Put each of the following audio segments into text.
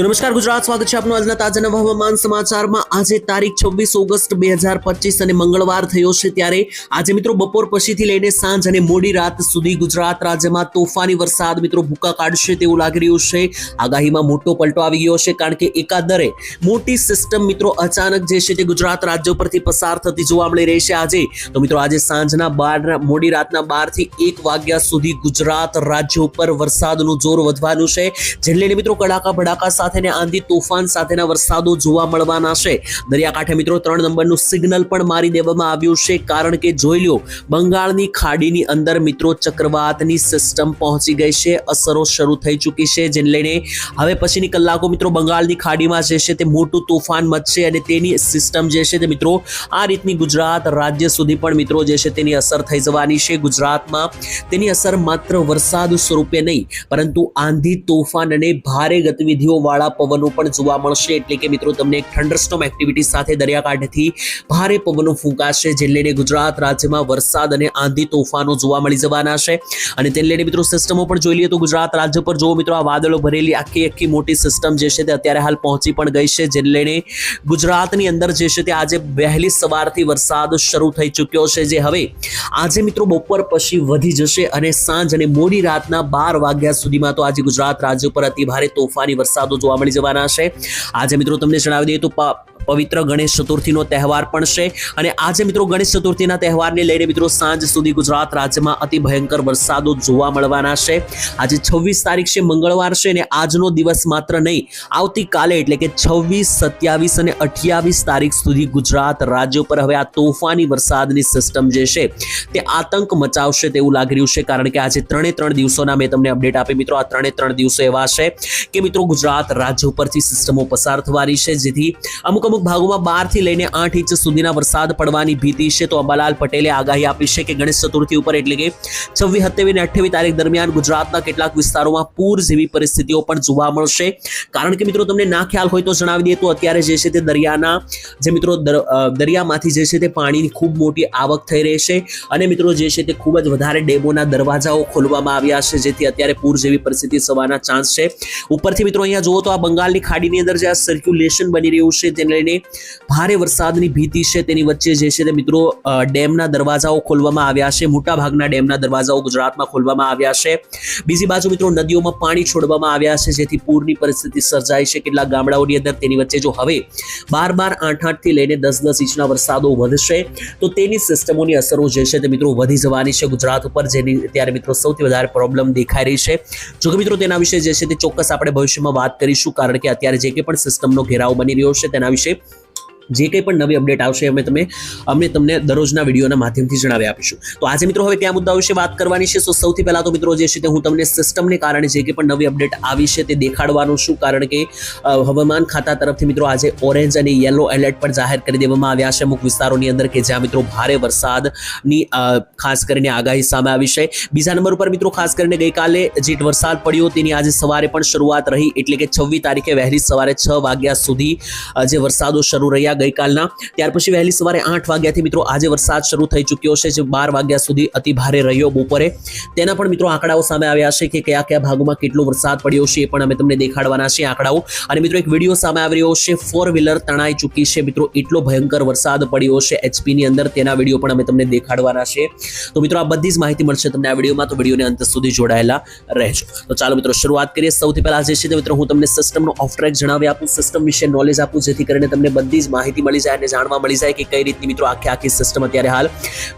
નમસ્કાર, ગુજરાત સ્વાગત છે આપનું આજના તાજા નવા હવામાન સમાચારમાં. આજે તારીખ છવ્વીસ ઓગસ્ટ બે હજાર પચીસ અને મંગળવાર થયો છે ત્યારે આજે મિત્રો બપોર પછીથી લઈને સાંજ અને મોડી રાત સુધી ગુજરાત રાજ્યમાં તોફાની વરસાદ મિત્રો ભૂકા કાઢશે તેવું લાગી રહ્યું છે. આગાહીમાં મોટો પલટો આવી ગયો છે કારણ કે એકાદરે મોટી સિસ્ટમ મિત્રો અચાનક જે છે તે ગુજરાત રાજ્ય પરથી પસાર થતી જોવા મળી રહી છે આજે. તો મિત્રો આજે સાંજના બાર, મોડી રાતના બારથી એક વાગ્યા સુધી ગુજરાત રાજ્ય ઉપર વરસાદનું જોર વધવાનું છે. જેને લઈને મિત્રો કડાકા ભડાકા સાથે ને આંધી તોફાન સાથેના વરસાદો જોવા મળવાના છે. દરિયાકાંઠે મિત્રો ત્રણ નંબરનું સિગ્નલ પણ મારી દેવામાં આવ્યું છે. કારણ કે જોઈ લો બંગાળની ખાડીની અંદર મિત્રો ચક્રવાતની સિસ્ટમ પહોંચી ગઈ છે. અસરો શરૂ થઈ ચૂકી છે, જેને લઈને હવે પછીની કલાકો મિત્રો બંગાળની ખાડીમાં જે છે તે મોટું તોફાન મચશે અને તેની સિસ્ટમ જે છે તે મિત્રો આ રીતની ગુજરાત રાજ્ય સુધી પણ મિત્રો જે છે તેની અસર થઈ જવાની છે. ગુજરાતમાં તેની અસર માત્ર વરસાદ સ્વરૂપે નહીં, પરંતુ આંધી તોફાન અને ભારે ગતિવિધિઓ વાળા પવનો પણ જોવા મળશે. એટલે કે મિત્રો, તમને એક થંડરસ્ટોમ એક્ટિવિટી સાથે દરિયાકાંઠેથી ભારે પવનો ફૂંકાશે. જેને લઈને ગુજરાત રાજ્યમાં વરસાદ અને આંધી તોફાનો જોવા મળી જવાના છે. અને તેને લઈને મિત્રો સિસ્ટમો પણ જોઈ લઈએ તો ગુજરાત રાજ્ય પર જુઓ મિત્રો, આ વાદળો ભરેલી આખી આખી મોટી સિસ્ટમ જે છે તે અત્યારે હાલ પહોંચી પણ ગઈ છે. જેને લઈને ગુજરાતની અંદર જે છે તે આજે વહેલી સવારથી વરસાદ શરૂ થઈ ચૂક્યો છે. જે હવે આજે મિત્રો બપોર પછી વધી જશે અને સાંજ અને મોડી રાતના બાર વાગ્યા સુધીમાં તો આજે ગુજરાત રાજ્ય પર અતિ ભારે તોફાની વરસાદો જોવા મળી જવાના છે. આજે મિત્રો તમને જણાવી દઈએ તો પવિત્ર ગણેશ ચતુર્થીનો તહેવાર પણ છે. અને આજે મિત્રો ગણેશ ચતુર્થીના તહેવારને લઈને મિત્રો સાંજ સુધી ગુજરાત રાજ્યમાં અતિ ભયંકર વરસાદો જોવા મળવાના છે. આજે છવ્વીસ તારીખ છે, મંગળવાર છે અને આજનો દિવસ માત્ર નહીં, આવતીકાલે એટલે કે છવ્વીસ, સત્યાવીસ અને અઠ્યાવીસ તારીખ સુધી ગુજરાત રાજ્ય પર હવે આ તોફાની વરસાદની સિસ્ટમ જે છે તે આતંક મચાવશે તેવું લાગી રહ્યું છે. કારણ કે આજે ત્રણે ત્રણ દિવસોના મેં તમને અપડેટ આપી મિત્રો, આ ત્રણે ત્રણ દિવસો એવા છે કે મિત્રો ગુજરાત રાજ્ય ઉપરથી સિસ્ટમો પસાર થવાની છે. જેથી અમુક અમુક ભાગોમાં બારથી લઈને આઠ ઇંચ સુધીના વરસાદ પડવાની ભીતિ છે. તો અંબાલાલ પટેલે આગાહી આપી છે કે ગણેશ ચતુર્થી ઉપર એટલે કે છવ્વીસ, સત્યાવીસ અને અઠ્યાવીસ તારીખ દરમિયાન ગુજરાતના કેટલાક વિસ્તારોમાં પૂર જેવી પરિસ્થિતિઓ પણ જોવા મળશે. કારણ કે મિત્રો, તમને ના ખ્યાલ હોય તો જણાવી દઈએ, તો અત્યારે જે છે તે દરિયાના, જે મિત્રો દર- દરિયામાંથી જે છે તે પાણીની ખૂબ મોટી આવક થઈ રહી છે. અને મિત્રો, જે છે તે ખૂબ જ વધારે ડેમોના દરવાજાઓ ખોલવામાં આવ્યા છે, જેથી અત્યારે પૂર જેવી પરિસ્થિતિ થવાના ચાન્સ છે. ઉપરથી મિત્રો, અહીંયા જુઓ તો આ બંગાળની ખાડીની અંદર જે આ સર્ક્યુલેશન બની રહ્યું છે, તેને લઈને ભારે વરસાદની ભીતિ છે તેની વચ્ચે જે છે તે મિત્રો ડેમના દરવાજાઓ ખોલવામાં આવ્યા છે. મોટા ભાગના ડેમના દરવાજાઓ ગુજરાતમાં ખોલવામાં આવ્યા છે. બીજી બાજુ મિત્રો, નદીઓમાં પાણી છોડવામાં આવ્યા છે, જેથી પૂરની પરિસ્થિતિ સર્જાય છે. કેટલાક ગામડાઓની અંદર તેની વચ્ચે જો હવે બાર બાર આઠ આઠથી લઈને દસ દસ ઇંચના વરસાદો વધશે, તો તેની સિસ્ટમોની અસરો જે છે તે મિત્રો વધી જવાની છે. ગુજરાત ઉપર જેની અત્યારે મિત્રો સૌથી વધારે પ્રોબ્લેમ દેખાઈ રહી છે. જોકે મિત્રો, તેના વિશે જે છે તે ચોક્કસ આપણે ભવિષ્યમાં વાત કરીશું, કારણ કે અત્યારે જે કંઈ પણ સિસ્ટમનો ઘેરાવ બની રહ્યો છે તેના વિશે relationship. જે કંઈ પણ નવી અપડેટ આવશે, અમે તમે અમે તમને દરરોજના વિડીયોના માધ્યમથી જણાવી આપીશું. તો આજે મિત્રો હવે કયા મુદ્દાઓ વિશે વાત કરવાની છે? તો સૌથી પહેલા તો મિત્રો જે છે તે હું તમને સિસ્ટમને કારણે જે કંઈ પણ નવી અપડેટ આવી છે તે દેખાડવાનું છું. કારણ કે હવામાન ખાતા તરફથી મિત્રો આજે ઓરેન્જ અને યલો એલર્ટ પણ જાહેર કરી દેવામાં આવ્યા છે અમુક વિસ્તારોની અંદર કે જ્યાં મિત્રો ભારે વરસાદની ખાસ કરીને આગાહી સામે આવી છે. બીજા નંબર ઉપર મિત્રો ખાસ કરીને ગઈકાલે જે વરસાદ પડ્યો, તેની આજે સવારે પણ શરૂઆત રહી. એટલે કે છવ્વીસ તારીખે વહેલી સવારે છ વાગ્યા સુધી જે વરસાદો શરૂ રહ્યા. ગઈકાલના. ત્યાર પછી વહેલી સવારે આઠ વાગ્યાથી મિત્રો આજે વરસાદ શરૂ થઈ ચૂક્યો છે જે બાર વાગ્યા સુધી અતિ ભારે રહ્યો બપોરે. તેના પણ મિત્રો આંકડાઓ સામે આવ્યા છે કે કયા કયા ભાગોમાં કેટલો વરસાદ પડ્યો છે એ પણ અમે તમને દેખાડવાના છે આંકડાઓ. અને મિત્રો એક વીડિયો સામે આવી રહ્યો છે ફોર વ્હીલર તણાઈ ચૂકી છે મિત્રો. એટલો ભયંકર વરસાદ પડ્યો છે એચપીની અંદર. તેના વીડિયો પણ અમે તમને દેખાડવાના છે તો મિત્રો આ બધી જ માહિતી મળશે તમને આ વિડીયોમાં. તો વિડીયોને અંત સુધી જોડાયેલા રહેજો. તો ચાલો મિત્રો શરૂઆત કરીએ. સૌથી પહેલા જે છે તે મિત્રો હું તમને સિસ્ટમનો ઓફ ટ્રેક જણાવી આપું સિસ્ટમ વિશે નોલેજ આપું, જેથી કરીને તમને બધી જ માહિતી મળી જાય અને જાણવા મળી જાય કે કઈ રીતની મિત્રો આખી આખી સિસ્ટમ અત્યારે હાલ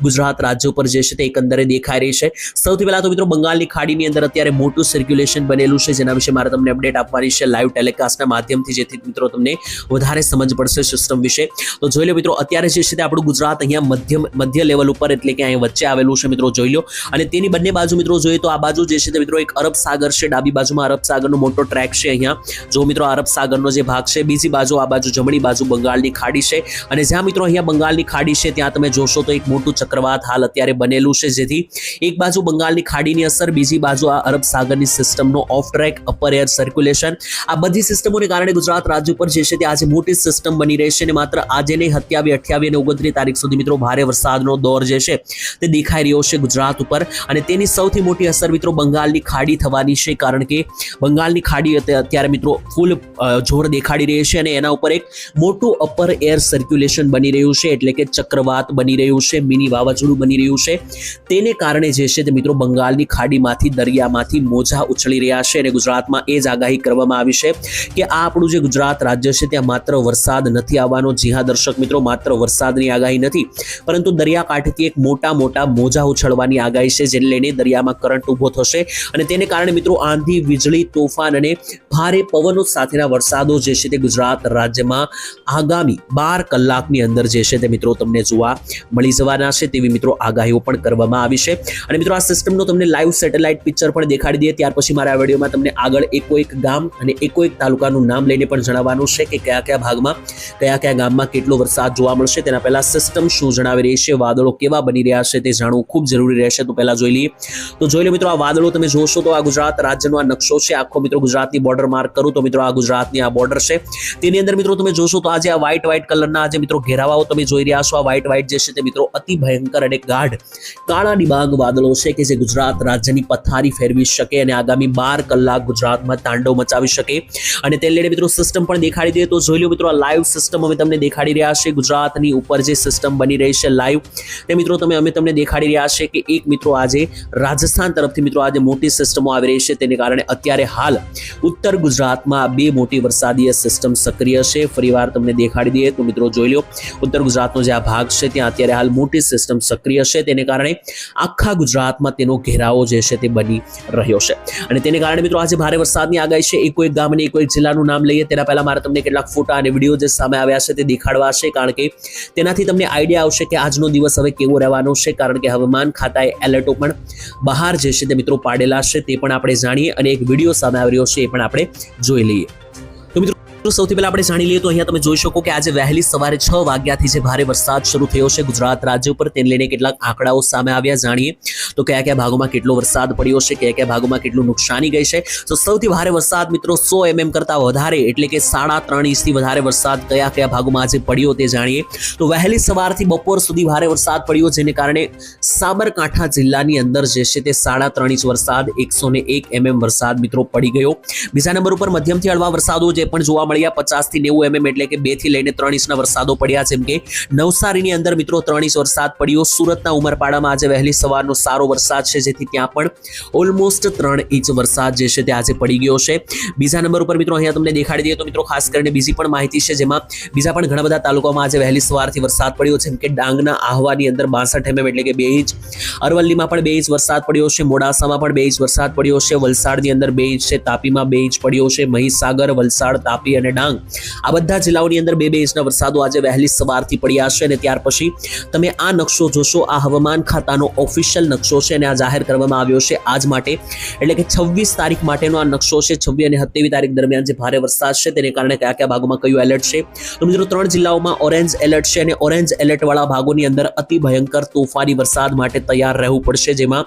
ગુજરાત રાજ્ય ઉપર જે છે તે એકંદરે દેખાઈ રહી છે. સૌથી પહેલા તો મિત્રો બંગાળની ખાડીની અંદર અત્યારે મોટું સર્ક્યુલેશન બનેલું છે. જેના વિશે મારે તમને અપડેટ આપવાની છે લાઈવ ટેલિકાસ્ટના માધ્યમથી, જેથી મિત્રો તમને વધારે સમજ પડશે સિસ્ટમ વિશે. તો જોઈ લો મિત્રો, અત્યારે જે છે તે આપણું ગુજરાત અહીંયા મધ્યમ, મધ્ય લેવલ ઉપર એટલે કે અહીંયા વચ્ચે આવેલું છે મિત્રો, જોઈ લો. અને તેની બંને બાજુ મિત્રો જોઈએ તો આ બાજુ જે છે તે મિત્રો એક અરબ સાગર છે. ડાબી બાજુમાં અરબ સાગરનો મોટો ટ્રેક છે અહીંયા. જો મિત્રો અરબ સાગરનો જે ભાગ છે, બીજી બાજુ આ બાજુ જમણી બાજુ બંગાળની બંગાળની ખાડી છે. અને જ્યાં મિત્રો અહીંયા બંગાળની ખાડી છે, ત્યાં તમે જોશો તો એક મોટું ચક્રવાત હાલ અત્યારે બનેલું છે, જેથી એક બાજુ બંગાળની ખાડીની અસર, બીજી બાજુ આ અરબ સાગરની સિસ્ટમનો off track upper air circulation આ બધી સિસ્ટમોને કારણે ગુજરાત રાજ્ય ઉપર જે છે તે આજે મોટી સિસ્ટમ બની રહેશે અને માત્ર આજે નહીં સત્યાવી અઠ્યાવી અને ઓગણત્રીસ તારીખ સુધી મિત્રો ભારે વરસાદનો દોર જે છે તે દેખાઈ રહ્યો છે ગુજરાત ઉપર. અને તેની સૌથી મોટી અસર મિત્રો બંગાળની ખાડી થવાની છે, કારણ કે બંગાળની ખાડી અત્યારે મિત્રો ફૂલ જોર દેખાડી રહી છે અને એના ઉપર એક મોટું અપર એર સર્ક્યુલેશન બની રહ્યું છે, એટલે કે ચક્રવાત બની રહ્યું છે, મિની વાવાઝોડું બની રહ્યું છે. તેને કારણે જે છે તે મિત્રો બંગાળની ખાડીમાંથી, દરિયામાંથી મોજા ઉછળી રહ્યા છે અને ગુજરાતમાં એ જ આગાહી કરવામાં આવી છે કે આ આપણું જે ગુજરાત રાજ્ય છે, ત્યાં માત્ર વરસાદ નથી આવવાનો. જી દર્શક મિત્રો, માત્ર વરસાદની આગાહી નથી, પરંતુ દરિયાકાંઠેથી એક મોટા મોટા મોજા ઉછળવાની આગાહી છે, જેને લઈને દરિયામાં કરંટ ઊભો થશે. અને તેને કારણે મિત્રો આંધી, વીજળી, તોફાન અને ભારે પવનો સાથેના વરસાદો જે છે તે ગુજરાત રાજ્યમાં આગામી બાર કલાકની અંદર જે છે તે મિત્રો તમને જોવા મળી જવાના છે તેવી મિત્રો આગાહીઓ પણ કરવામાં આવી છે. અને મિત્રો આ સિસ્ટમનો તમને લાઈવ સેટેલાઇટ પિક્ચર પણ દેખાડી દઈએ. ત્યાર પછી મારા વિડીયોમાં તમને આગળ એકો એક ગામ અને એકો એક તાલુકાનું નામ લઈને પણ જણાવવાનું છે કે કયા કયા ભાગમાં, કયા કયા ગામમાં કેટલો વરસાદ જોવા મળશે તેના પહેલા સિસ્ટમ શું જણાવી રહી છે, વાદળો કેવા બની રહ્યા છે તે જાણવું ખૂબ જરૂરી રહેશે. તો પહેલા જોઈ લઈએ. તો જોઈ લો મિત્રો, આ વાદળો તમે જોશો તો આ ગુજરાત રાજ્યનો આ નકશો છે. આખો મિત્રો ગુજરાતની બોર્ડર માર્ક કરું તો મિત્રો આ ગુજરાતની આ બોર્ડર છે. તેની અંદર મિત્રો તમે જોશો તો આજે આ વ્હાઇટ વ્હાઇટ કલરના જે મિત્રો ઘેરાવાઓ તમે જોઈ રહ્યા છો, આ વ્હાઈટ વ્હાઈટ જે છે તે મિત્રો અતિ ભયંકર અને ગાઢ, કાળા ડિબાંગ વાદળો છે કે જે ગુજરાત રાજ્યની પથારી ફેરવી શકે અને આગામી બાર કલાક ગુજરાતમાં તાંડવ મચાવી શકે. અને તે લઈને મિત્રો સિસ્ટમ પણ દેખાડી દે તો જોઈ લો મિત્રો આ લાઈવ સિસ્ટમ અમે તમને દેખાડી રહ્યા છે ગુજરાતની ઉપર જે સિસ્ટમ બની રહી છે લાઈવ તે મિત્રો તમે અમે તમને દેખાડી રહ્યા છે કે એક મિત્રો આજે રાજસ્થાન તરફથી મિત્રો આજે મોટી સિસ્ટમો આવી રહી છે. તેને કારણે અત્યારે હાલ ઉત્તર ગુજરાતમાં બે મોટી વરસાદીય સિસ્ટમ સક્રિય છે. ફરીવાર તમને દેખાડી દઈએ તો મિત્રો જોઈ લો ઉત્તર ગુજરાતનો જે આ ભાગ છે, ત્યાં અત્યારે હાલ મોટી સિસ્ટમ સક્રિય છે. તેને કારણે આખા ગુજરાતમાં તેનો ઘેરાવો જે છે તે બની રહ્યો છે. અને તેને કારણે મિત્રો આજે ભારે વરસાદની આગાહી છે. એકો એક ગામ અને એકો એક જિલ્લાનું નામ લઈએ, તેના પહેલા મારે તમને કેટલાક ફોટા અને વીડિયો જે સામે આવ્યા છે તે દેખાડવા છે, કારણ કે તેનાથી તમને આઈડિયા આવશે કે આજનો દિવસ હવે કેવો રહેવાનો છે, કારણ કે હવામાન ખાતાએ એલર્ટો પણ બહાર જે છે તે મિત્રો પાડેલા છે, તે પણ આપણે જાણીએ અને એક વીડિયો સામે આવી રહ્યો છે, એ પણ આપણે જોઈ લઈએ. સૌથી પહેલા આપણે જાણી લઈએ તો અહીંયા તમે જોઈ શકો કે આજે વહેલી સવારે છ વાગ્યાથી જે ભારે વરસાદ શરૂ થયો છે, ગુજરાત રાજ્ય ઉપર તેને લઈને કેટલાક આંકડાઓ સામે આવ્યા. જાણીએ તો કયા કયા ભાગોમાં કેટલો વરસાદ પડ્યો છે, કયા કયા ભાગોમાં કેટલું નુકસાની ગઈ છે. તો સૌથી ભારે વરસાદ મિત્રો સો એમએમ કરતા વધારે, એટલે કે સાડા ત્રણ ઇંચથી વધારે વરસાદ કયા કયા ભાગોમાં આજે પડ્યો તે જાણીએ. તો વહેલી સવારથી બપોર સુધી ભારે વરસાદ પડ્યો, જેને કારણે સાબરકાંઠા જિલ્લાની અંદર જે છે તે સાડા ત્રણ ઇંચ વરસાદ, એકસો ને એક એમએમ વરસાદ મિત્રો પડી ગયો. બીજા નંબર ઉપર મધ્યમથી હળવા વરસાદો જે પણ જોવા મળ્યા પચાસથી નેવું એમએમ એટલે કે બેથી લઈને ત્રણ ઇંચના વરસાદો પડ્યા જેમ કે નવસારીની અંદર મિત્રો ત્રણ ઇંચ વરસાદ પડ્યો. સુરતના ઉમરપાડામાં આજે વહેલી સવારનો સારો વરસાદ છે, જેથી ત્યાં પણ ઓલમોસ્ટ ત્રણ ઇંચ વરસાદ જે છે તે આજે પડી ગયો છે. બીજા નંબર ઉપર મિત્રો અહીંયા તમને દેખાડી દઈએ તો મિત્રો ખાસ કરીને બીજી પણ માહિતી છે, જેમાં બીજા પણ ઘણા બધા તાલુકામાં આજે વહેલી સવારથી વરસાદ પડ્યો જેમ કે ડાંગના આહવાની અંદર બાસઠ એમએમ એટલે કે બે ઇંચ. અરવલ્લીમાં પણ બે ઇંચ વરસાદ પડ્યો છે. મોડાસામાં પણ બે ઇંચ વરસાદ પડ્યો છે. વલસાડની અંદર બે ઇંચ છે. તાપીમાં બે ઇંચ પડ્યો છે. મહીસાગર, વલસાડ, તાપી અને ડાંગ. આ બધા જિલ્લાઓની અંદર બે બે ઇંચના વરસાદો આજે વહેલી સવારથી પડ્યા છે અને ત્યાર પછી તમે આ નકશો જોશો, આ હવામાન ખાતાનો ઓફિશિયલ નકશો છે અને આ જાહેર કરવામાં આવ્યો છે આજ માટે. એટલે કે છવ્વીસ તારીખ માટેનો આ નકશો છે, છવ્વીસ અને સત્યાવીસ તારીખ દરમિયાન જે ભારે વરસાદ છે તેને કારણે કયા કયા ભાગોમાં કયું એલર્ટ છે? તો મિત્રો ત્રણ જિલ્લાઓમાં ઓરેન્જ એલર્ટ છે અને ઓરેન્જ એલર્ટવાળા ભાગોની અંદર અતિ ભયંકર તોફાની વરસાદ માટે તૈયાર રહેવું પડશે. જેમાં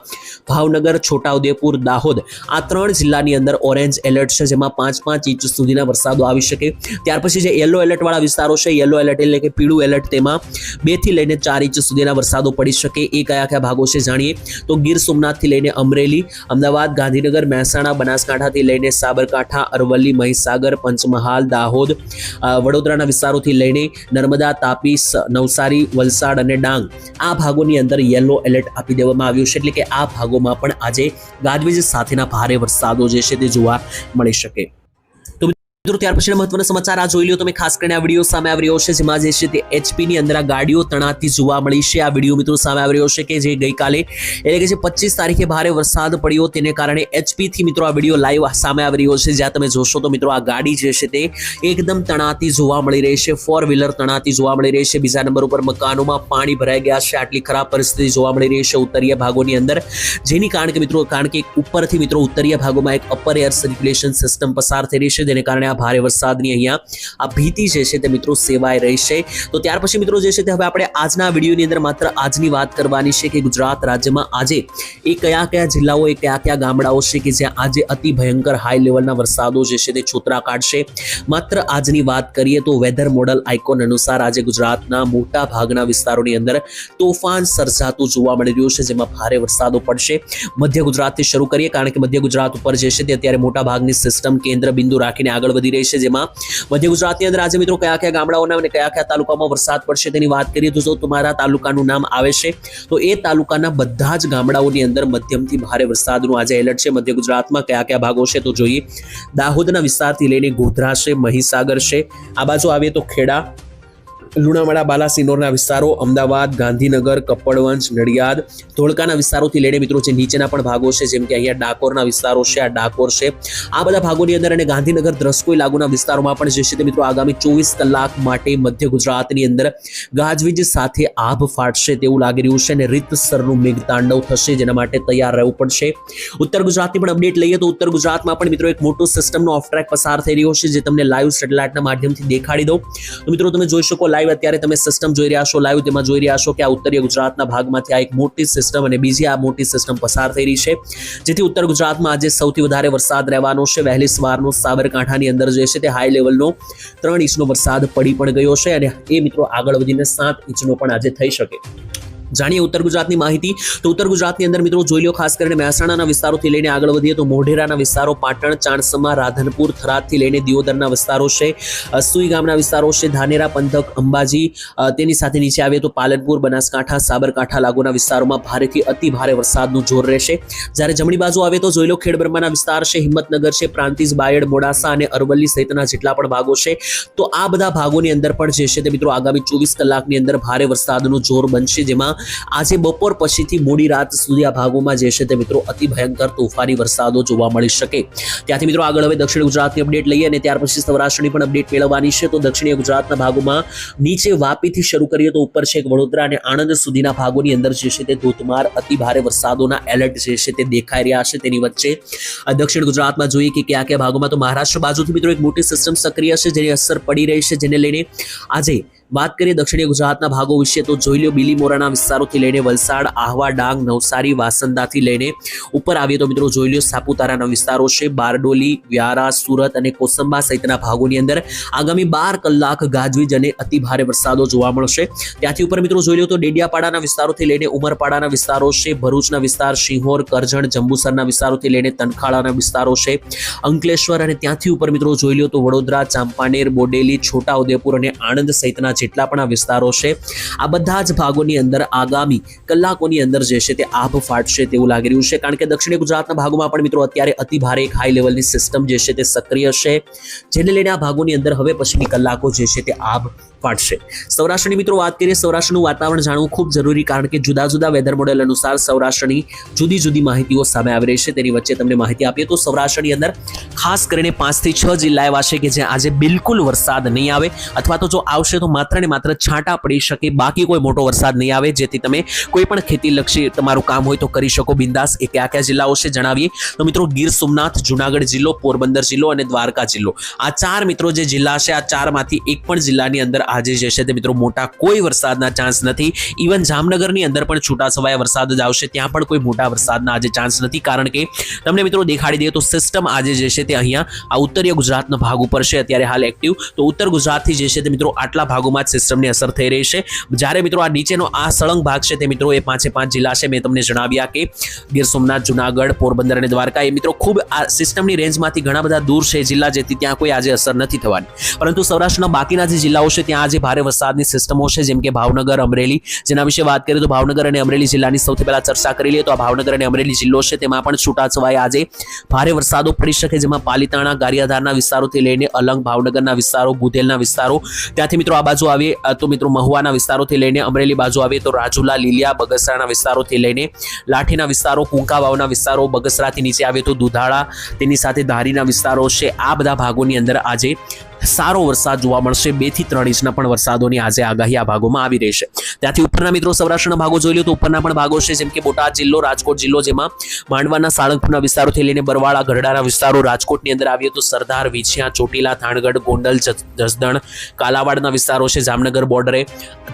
ભાવનગર, છોટાઉદેપુર, દાહોદ આ ત્રણ જિલ્લાની અંદર ઓરેન્જ એલર્ટ છે, જેમાં પાંચ પાંચ ઇંચ સુધીના વરસાદો આવી શકે. ત્યાર પછી જે યલો એલર્ટવાળા વિસ્તારો છે યલો એલર્ટ એટલે કે પીળું એલર્ટ તેમાં બેથી લઈને ચાર ઇંચ સુધીના વરસાદો પડી શકે એ કયા કયા ભાગો છે જાણીએ. તો ગીર સોમનાથથી લઈને અમરેલી, અમદાવાદ, ગાંધીનગર, મહેસાણા, બનાસકાંઠાથી લઈને સાબરકાંઠા, અરવલ્લી, મહીસાગર, પંચમહાલ, દાહોદ વડોદરાના વિસ્તારોથી લઈને નર્મદા, તાપી નવસારી, વલસાડ અને ડાંગ આ ભાગોની અંદર યલો એલર્ટ આપી દેવામાં આવ્યું છે. એટલે કે આ ભાગોમાં પણ આજે ગાજવીજ સાથેના ભારે વરસાદો જે છે તે જોવા મળી શકે. ત્યાર પછીના મહત્વના સમાચાર આ જોઈ લો તમે ખાસ કરીને આ વીડિયો સામે આવી રહ્યો છે, જેમાં જે છે તે HP ની અંદર આ ગાડીઓ તણાતી જોવા મળી છે. આ વીડિયો મિત્રો સામે આવી રહ્યો છે કે જે ગઈકાલે, એટલે કે જે પચીસ તારીખે ભારે વરસાદ પડ્યો, તેને કારણે એચપી થી મિત્રો આ વીડિયો લાઈવ સામે આવી રહ્યો છે. જ્યાં તમે જોશો તો મિત્રો આ ગાડી જે છે તે એકદમ તણાતી જોવા મળી રહી છે. ફોર વ્હીલર તણાતી જોવા મળી રહી છે. બીજા નંબર ઉપર મકાનોમાં પાણી ભરાઈ ગયા છે. આટલી ખરાબ પરિસ્થિતિ જોવા મળી રહી છે ઉત્તરીય ભાગોની અંદર. જેની કારણ કે મિત્રો, કારણ કે ઉપરથી મિત્રો ઉત્તરીય ભાગોમાં એક અપર એર સર્ક્યુલેશન સિસ્ટમ પસાર થઈ રહી છે. જેને કારણે આ ભારે વરસાદની અહીંયા આ ભીતિ જે છે તે મિત્રો સેવાઈ રહી છે. તો ત્યાર પછી મિત્રો જે છે તે હવે આપણે આજના વિડીયોની અંદર માત્ર આજની વાત કરવાની છે કે ગુજરાત રાજ્યમાં આજે એ કયા કયા જિલ્લાઓ, એ કયા કયા ગામડાઓ છે કે જ્યાં આજે અતિ ભયંકર હાઈ લેવલના વરસાદો જે છે તે છોતરા કાઢશે માત્ર આજની વાત કરીએ તો વેધર મોડલ આઇકોન અનુસાર આજે ગુજરાતના મોટા ભાગના વિસ્તારોની અંદર તોફાન સર્જાતું જોવા મળી રહ્યું છે, જેમાં ભારે વરસાદો પડશે. મધ્ય ગુજરાતથી શરૂ કરીએ, કારણ કે મધ્ય ગુજરાત ઉપર જે છે તે અત્યારે મોટા ભાગની સિસ્ટમ કેન્દ્ર બિંદુ રાખીને આગળ વધી રહી છે, જેમાં મધ્ય ગુજરાતની અંદર આજે મિત્રો કયા કયા ગામડાઓના અને કયા કયા તાલુકામાં વરસાદ પડશે તેની વાત કરીએ તો જો તમારા તાલુકાનું નામ આવે છે, તો એ તાલુકાના બધા જ ગામડાઓની અંદર મધ્યમથી ભારે વરસાદનું આજે એલર્ટ છે. મધ્ય ગુજરાતમાં કયા કયા ભાગો છે તો જોઈએ, દાહોદના વિસ્તારથી લઈને ગોધરા છે, મહીસાગર છે, આ બાજુ આવીએ તો ખેડા લુણાવાડા બાલાસિનોરના વિસ્તારો, અમદાવાદ, ગાંધીનગર કપડવંશ નડિયાદ, ધોળકાના વિસ્તારોથી લઈને મિત્રો જે નીચેના પણ ભાગો છે, જેમ કે અહીંયા ડાકોરના વિસ્તારો છે, આ ડાકોર છે, આ બધા ભાગોની અંદર અને ગાંધીનગર, દ્રસ્કોઈ લાગુના વિસ્તારોમાં પણ જે છે તે મિત્રો આગામી ચોવીસ કલાક માટે મધ્ય ગુજરાતની અંદર ગાજવીજ સાથે આભ ફાટશે તેવું લાગી રહ્યું છે અને રીતસરનું મેઘતાંડવ થશે જેના માટે તૈયાર રહેવું પડશે. ઉત્તર ગુજરાતની પણ અપડેટ લઈએ તો ઉત્તર ગુજરાતમાં પણ મિત્રો એક મોટો સિસ્ટમનો ઓફ ટ્રેક પસાર થઈ રહ્યો છે જે તમને લાઈવ સેટેલાઇટના માધ્યમથી દેખાડી દઉં. તો મિત્રો તમે જોઈ શકો લાઈવ અત્યારે તમે સિસ્ટમ જોઈ રહ્યા છો લાઈવ તેમાં જોઈ રહ્યા છો કે આ ઉત્તરીય ગુજરાતના ભાગમાંથી આ એક મોટી સિસ્ટમ અને બીજી આ મોટી સિસ્ટમ પસાર થઈ રહી છે. જેથી ઉત્તર ગુજરાતમાં આજે સૌથી વધારે વરસાદ રહેવાનો છે. વહેલી સવારનો સાબરકાંઠાની અંદર જે છે તે હાઈ લેવલનો ત્રણ ઇંચનો વરસાદ પડી પણ ગયો છે અને એ મિત્રો આગળ વધીને સાત ઇંચનો પણ આજે થઈ શકે. જાણીએ ઉત્તર ગુજરાતની માહિતી. તો ઉત્તર ગુજરાતની અંદર મિત્રો જોઈ લો, ખાસ કરીને મહેસાણાના વિસ્તારોથી લઈને આગળ વધીએ તો મોઢેરાના વિસ્તારો, પાટણ, ચાણસમા, રાધનપુર, થરાદથી લઈને દિયોદરના વિસ્તારો છે. સુઈ ગામના વિસ્તારો છે, ધાનેરા, પંથક, અંબાજી તેની સાથે નીચે આવીએ તો પાલનપુર, બનાસકાંઠા, સાબરકાંઠા લાગુના વિસ્તારોમાં ભારેથી અતિ ભારે વરસાદનું જોર રહેશે. જ્યારે જમણી બાજુ આવે તો જોઈ લો, ખેડબ્રહ્માના વિસ્તાર છે, હિંમતનગર છે, પ્રાંતિજ, બાયડ, મોડાસા અને અરવલ્લી સહિતના જેટલા પણ ભાગો છે. તો આ બધા ભાગોની અંદર પણ જે છે તે મિત્રો આગામી ચોવીસ કલાકની અંદર ભારે વરસાદનું જોર બનશે, જેમાં આજે બપોર પછીથી મોડી રાત સુધી આ ભાગોમાં જે છે તે મિત્રો અતિ ભયંકર તોફાની વરસાદો જોવા મળી શકે. ત્યાંથી મિત્રો આગળ હવે દક્ષિણ ગુજરાતની અપડેટ લઈએ અને ત્યાર પછી સૌરાષ્ટ્રની પણ અપડેટ મેળવવાની છે. તો દક્ષિણીય ગુજરાતના ભાગોમાં નીચે વાપીથી શરૂ કરીએ તો ઉપર છે વડોદરા અને આણંદ સુધીના ભાગોની અંદર જે છે તે ધોધમાર અતિ ભારે વરસાદોના એલર્ટ જે છે તે દેખાઈ રહ્યા છે તેની વચ્ચે. દક્ષિણ ગુજરાતમાં જોઈએ કે કયા કયા ભાગોમાં તો મહારાષ્ટ્ર બાજુથી મિત્રો એક મોટી સિસ્ટમ સક્રિય છે જેની અસર પડી રહી છે જેને લઈને આજે વાત કરીએ દક્ષિણીય ગુજરાતના ભાગો વિશે, તો જોઈ લો બિલીમોરાના વિસ્તારોથી લઈને વલસાડ, આહવા, ડાંગ, નવસારી, વાસંદાથી લઈને ઉપર આવીએ તો મિત્રો જોઈ લો સાપુતારાના વિસ્તારો છે, બારડોલી, વ્યારા, સુરત અને કોસંબા સહિતના ભાગોની અંદર આગામી બાર કલાક ગાજવીજ અને અતિ ભારે વરસાદો જોવા મળશે. ત્યાંથી ઉપર મિત્રો જોઈ લો તો ડેડિયાપાડાના વિસ્તારોથી લઈને ઉમરપાડાના વિસ્તારો છે, ભરૂચના વિસ્તાર સિંહોર કરજણ, જંબુસરના વિસ્તારોથી લઈને તનખાળાના વિસ્તારો છે. અંકલેશ્વર અને ત્યાંથી ઉપર મિત્રો જોઈ લો તો વડોદરા, ચાંપાનેર, બોડેલી, છોટાઉદેપુર અને આણંદ સહિતના જેટલા પણ આ વિસ્તારો છે, આ બધા જ ભાગોની અંદર આગામી કલાકોની અંદર જે છે તે આભ ફાટશે તેવું લાગી રહ્યું છે. કારણ કે દક્ષિણ ગુજરાતના ભાગોમાં પણ મિત્રો અત્યારે અતિ ભારે એક હાઈ લેવલની સિસ્ટમ જે છે તે સક્રિય છે. જેને લઈને આ ભાગોની અંદર હવે પછીની કલાકો જે છે તે આભ ફાટશે સૌરાષ્ટ્રની મિત્રો વાત કરીએ, સૌરાષ્ટ્રનું વાતાવરણ જાણવું ખૂબ જરૂરી કારણ કે જુદા જુદા વેધર મોડેલ અનુસાર સૌરાષ્ટ્રની જુદી જુદી માહિતીઓ સામે આવી રહી છે. તેની વચ્ચે તમને માહિતી આપીએ તો સૌરાષ્ટ્રની અંદર ખાસ કરીને પાંચથી છ જિલ્લા એવા છે કે જ્યાં આજે બિલકુલ વરસાદ નહીં આવે અથવા તો જો આવશે તો માત્ર ને માત્ર છાંટા પડી શકે, બાકી કોઈ મોટો વરસાદ નહીં આવે. જેથી તમે કોઈ પણ ખેતીલક્ષી તમારું કામ હોય તો કરી શકો. બિંદાસ એ કયા કયા જિલ્લાઓ છે જણાવીએ. તો મિત્રો ગીર સોમનાથ, જુનાગઢ જિલ્લો, પોરબંદર જિલ્લો અને દ્વારકા જિલ્લો. આ ચાર મિત્રો જે જિલ્લા છે, આ ચારમાંથી એક પણ જિલ્લાની અંદર આજે જે છે તે મિત્રો મોટા કોઈ વરસાદના ચાન્સ નથી. ઇવન જામનગરની અંદર પણ છૂટાછવાયા વરસાદ જ આવશે, ત્યાં પણ કોઈ મોટા વરસાદના આજે ચાન્સ નથી. કારણ કે તમને મિત્રો દેખાડી દઈએ તો સિસ્ટમ આજે જે છે તે અહીંયા આ ઉત્તરીય ગુજરાતના ભાગ ઉપર છે, અત્યારે હાલ એક્ટિવ તો ઉત્તર ગુજરાતથી જે છે તે મિત્રો આટલા ભાગોમાં જ સિસ્ટમની અસર થઈ રહી છે. જ્યારે મિત્રો આ નીચેનો આ સળંગ ભાગ છે તે મિત્રો એ પાંચે પાંચ જિલ્લા છે. મેં તમને જણાવ્યા કે ગીર સોમનાથ, જુનાગઢ, પોરબંદર અને દ્વારકા એ મિત્રો ખૂબ આ સિસ્ટમની રેન્જમાંથી ઘણા બધા દૂર છે. જિલ્લા જેથી ત્યાં કોઈ આજે અસર નથી થવાની. પરંતુ સૌરાષ્ટ્રના બાકીના જે જિલ્લાઓ છે, ત્યાં આજે ભારે વરસાદની સિસ્ટમો છે, જેમ કે ભાવનગર, અમરેલી. જેના વિશે વાત કરીએ તો ભાવનગર અને અમરેલી જિલ્લાની સૌથી પહેલા ચર્ચા કરી લઈએ તો આ ભાવનગર અને અમરેલી જિલ્લો છે, તેમાં પણ છૂટાછવાયા આજે. ભારે વરસાદો પડી શકે જેમાં પાલીતાણા, ગારિયાધારના વિસ્તારોથી લઈને અલંગ, ભાવનગરના વિસ્તારો, બુધેલના વિસ્તારો. ત્યાંથી મિત્રો આ બાજુ આવીએ તો મિત્રો મહુવાના વિસ્તારોથી લઈને અમરેલી બાજુ આવીએ તો રાજુલા, લીલિયા, બગસરાના વિસ્તારોથી લઈને લાઠીના વિસ્તારો, કુંકાવાવના વિસ્તારો, બગસરાથી નીચે આવે તો દુધાળા, તેની સાથે ધારીના વિસ્તારો છે. આ બધા ભાગોની અંદર આજે સારો વરસાદ જોવા મળશે. બેથી ત્રણ ઇંચના પણ વરસાદોની આજે આગાહી આ ભાગોમાં આવી રહી છે. ત્યાંથી ઉપરના મિત્રો સૌરાષ્ટ્રના ભાગો જોઈ લો તો ઉપરના પણ ભાગો છે, જેમ કે બોટાદ જિલ્લો, રાજકોટ જિલ્લો જેમાં માંડવાના સાળંગપુરના વિસ્તારોથી લઈને બરવાળા, ગઢડાના વિસ્તારો, રાજકોટની અંદર આવીએ તો સરદાર, વિછિયા, ચોટીલા, થાણગઢ, ગોંડલ જસદણ, કાલાવાડના વિસ્તારો છે, જામનગર બોર્ડરે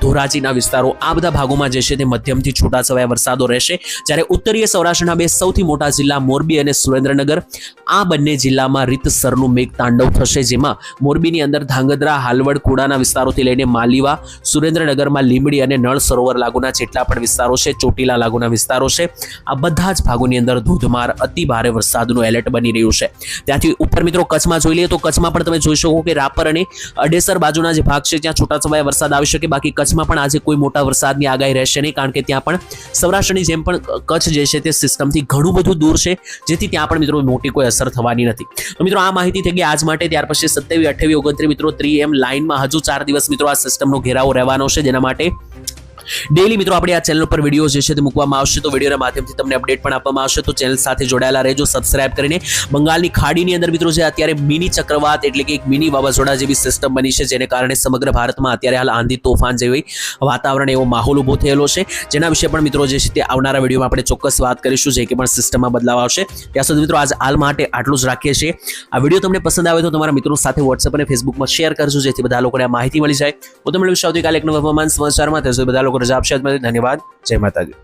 ધોરાજીના વિસ્તારો. આ બધા ભાગોમાં જે છે તે મધ્યમથી છૂટાછવાયા વરસાદો રહેશે. જ્યારે ઉત્તરીય સૌરાષ્ટ્રના બે સૌથી મોટા જિલ્લા મોરબી અને સુરેન્દ્રનગર, આ બંને જિલ્લામાં રીતસરનું મેઘ તાંડવ થશે, જેમાં મોરબીની અંદર ધાંગધ્રા, હાલવડ, કુડાના વિસ્તારોથી લઈને માલીવા, સુરેન્દ્રનગરમાં લીંબડી અને નળ સરોવર લાગુના જેટલા પણ વિસ્તારો છે, ચોટીલા લાગુના વિસ્તારો છે, આ બધા જ ભાગોની અંદર ધોધમાર, અતિ ભારે વરસાદનું એલર્ટ બની રહ્યું છે. ત્યાંથી ઉપર મિત્રો કચ્છમાં જોઈ લઈએ તો કચ્છમાં પણ તમે જોઈ શકો કે રાપર અને અડેસર બાજુના જે ભાગ છે ત્યાં છૂટાછવાયા વરસાદ આવી શકે, બાકી કચ્છમાં પણ આજે કોઈ મોટા વરસાદની આગાહી રહેશે નહીં, કારણ કે ત્યાં પણ સૌરાષ્ટ્રની જેમ પણ કચ્છ જે છે તે સિસ્ટમથી ઘણું બધું દૂર છે, જેથી ત્યાં પણ મિત્રો મોટી કોઈ અસર થવાની નથી. તો મિત્રો આ માહિતી થઈ ગઈ આજ માટે, ત્યાર પછી સત્યાવીસ અઠ્યાવી ઓગણત્રીસ મિત્રો? ત્રી એમ લાઇનમાં હજુ ચાર દિવસ મિત્રો આ સિસ્ટમનો ઘેરાવો રહેવાનો છે. જેના માટે ડેલી મિત્રો, આપણે આ ચેનલ ઉપર વીડિયો જે છે તે મૂકવામાં આવશે. તો વિડીયોના માધ્યમથી તમને અપડેટ પણ આપવામાં આવશે. તો ચેનલ સાથે જોડાયેલા રહેજો સબસ્ક્રાઇબ કરીને. બંગાળની ખાડીની અંદર મિત્રો, જે અત્યારે મિની ચક્રવાત એટલે કે એક મિની વાવાઝોડા જેવી સિસ્ટમ બની છે, જેને કારણે સમગ્ર ભારતમાં અત્યારે હાલ આંધી તોફાન જેવી વાતાવરણ એવો માહોલ ઊભો થયેલો છે. જેના વિશે પણ મિત્રો, જે છે તે આવનારા વિડીયોમાં આપણે ચોક્કસ વાત કરીશું, જે કે પણ સિસ્ટમમાં બદલાવ આવશે. ત્યાં સુધી મિત્રો, આજ હાલ માટે આટલું જ રાખીએ છીએ. આ વીડિયો તમને પસંદ આવે તો તમારા મિત્રો સાથે વોટ્સઅપ અને ફેસબુકમાં શેર કરજો, જેથી બધા લોકોને આ માહિતી મળી જાય. હું તમને આવતીકાલે એક નવા હવામાન સમાચારમાં. ત્યાં બધા લોકો રજા આપશે ધન્યવાદ. જય માતાજી.